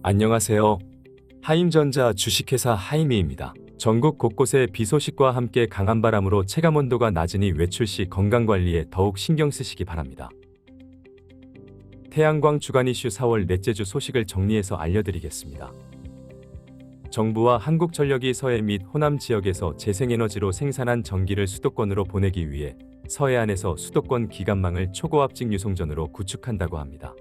안녕하세요. 하임전자 주식회사 하임이입니다. 전국 곳곳에 비 소식과 함께 강한 바람으로 체감 온도가 낮으니 외출 시 건강 관리에 더욱 신경 쓰시기 바랍니다. 태양광 주간 이슈 4월 넷째 주 소식을 정리해서 알려드리겠습니다. 정부와 한국전력이 서해 및 호남 지역에서 재생에너지로 생산한 전기를 수도권으로 보내기 위해 서해안에서 수도권 기간망을 초고압직 유송전으로 구축한다고 합니다.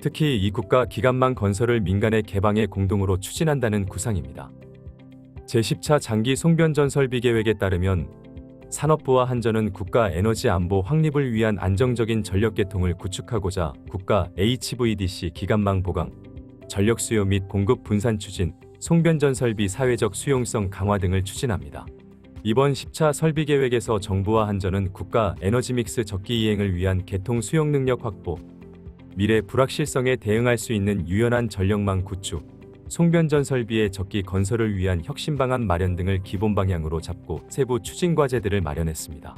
특히 이 국가 기간망 건설을 민간의 개방에 공동으로 추진한다는 구상입니다. 제10차 장기 송변전 설비 계획에 따르면 산업부와 한전은 국가 에너지 안보 확립을 위한 안정적인 전력 계통을 구축하고자 국가 HVDC 기간망 보강, 전력 수요 및 공급 분산 추진, 송변전 설비 사회적 수용성 강화 등을 추진합니다. 이번 10차 설비 계획에서 정부와 한전은 국가 에너지 믹스 적기 이행을 위한 개통 수용 능력 확보, 미래 불확실성에 대응할 수 있는 유연한 전력망 구축, 송변전 설비의 적기 건설을 위한 혁신 방안 마련 등을 기본 방향으로 잡고 세부 추진 과제들을 마련했습니다.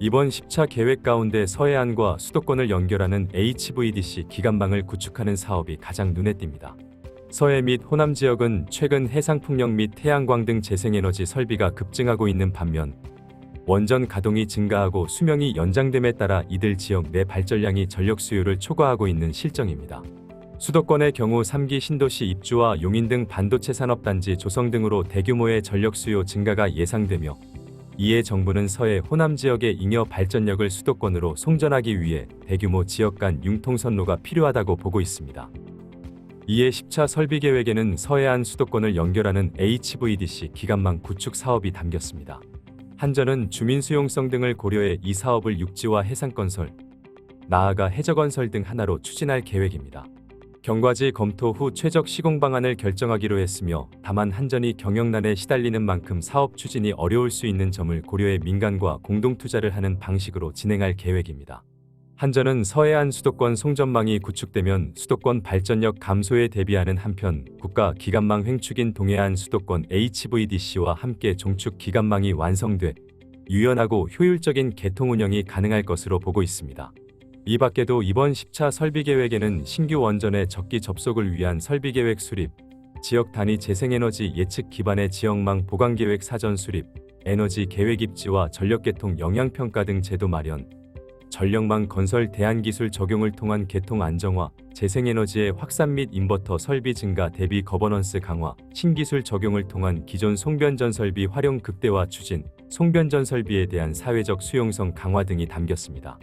이번 10차 계획 가운데 서해안과 수도권을 연결하는 HVDC 기간망을 구축하는 사업이 가장 눈에 띕니다. 서해 및 호남 지역은 최근 해상풍력 및 태양광 등 재생에너지 설비가 급증하고 있는 반면 원전 가동이 증가하고 수명이 연장됨에 따라 이들 지역 내 발전량이 전력 수요를 초과하고 있는 실정입니다. 수도권의 경우 3기 신도시 입주와 용인 등 반도체 산업단지 조성 등으로 대규모의 전력 수요 증가가 예상되며 이에 정부는 서해 호남 지역의 잉여 발전력을 수도권으로 송전하기 위해 대규모 지역 간 융통선로가 필요하다고 보고 있습니다. 이에 10차 설비 계획에는 서해안 수도권을 연결하는 HVDC 기간망 구축 사업이 담겼습니다. 한전은 주민 수용성 등을 고려해 이 사업을 육지와 해상 건설, 나아가 해저 건설 등 하나로 추진할 계획입니다. 경과지 검토 후 최적 시공 방안을 결정하기로 했으며 다만 한전이 경영난에 시달리는 만큼 사업 추진이 어려울 수 있는 점을 고려해 민간과 공동 투자를 하는 방식으로 진행할 계획입니다. 한전은 서해안 수도권 송전망이 구축되면 수도권 발전력 감소에 대비하는 한편 국가 기간망 횡축인 동해안 수도권 HVDC와 함께 종축 기간망이 완성돼 유연하고 효율적인 개통 운영이 가능할 것으로 보고 있습니다. 이 밖에도 이번 10차 설비 계획에는 신규 원전의 적기 접속을 위한 설비 계획 수립, 지역 단위 재생에너지 예측 기반의 지역망 보강 계획 사전 수립, 에너지 계획 입지와 전력 개통 영향 평가 등 제도 마련, 전력망 건설 대안기술 적용을 통한 개통 안정화, 재생에너지의 확산 및 인버터 설비 증가 대비 거버넌스 강화, 신기술 적용을 통한 기존 송변전 설비 활용 극대화 추진, 송변전 설비에 대한 사회적 수용성 강화 등이 담겼습니다.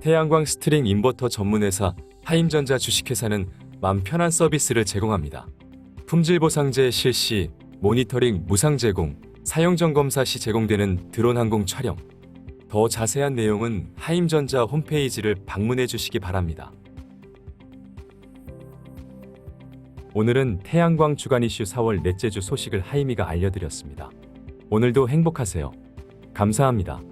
태양광 스트링 인버터 전문회사 하임전자 주식회사는 맘 편한 서비스를 제공합니다. 품질 보상제 실시, 모니터링 무상 제공, 사용 점검사 시 제공되는 드론 항공 촬영, 더 자세한 내용은 하임전자 홈페이지를 방문해 주시기 바랍니다. 오늘은 태양광 주간 이슈 4월 넷째 주 소식을 하임이가 알려드렸습니다. 오늘도 행복하세요. 감사합니다.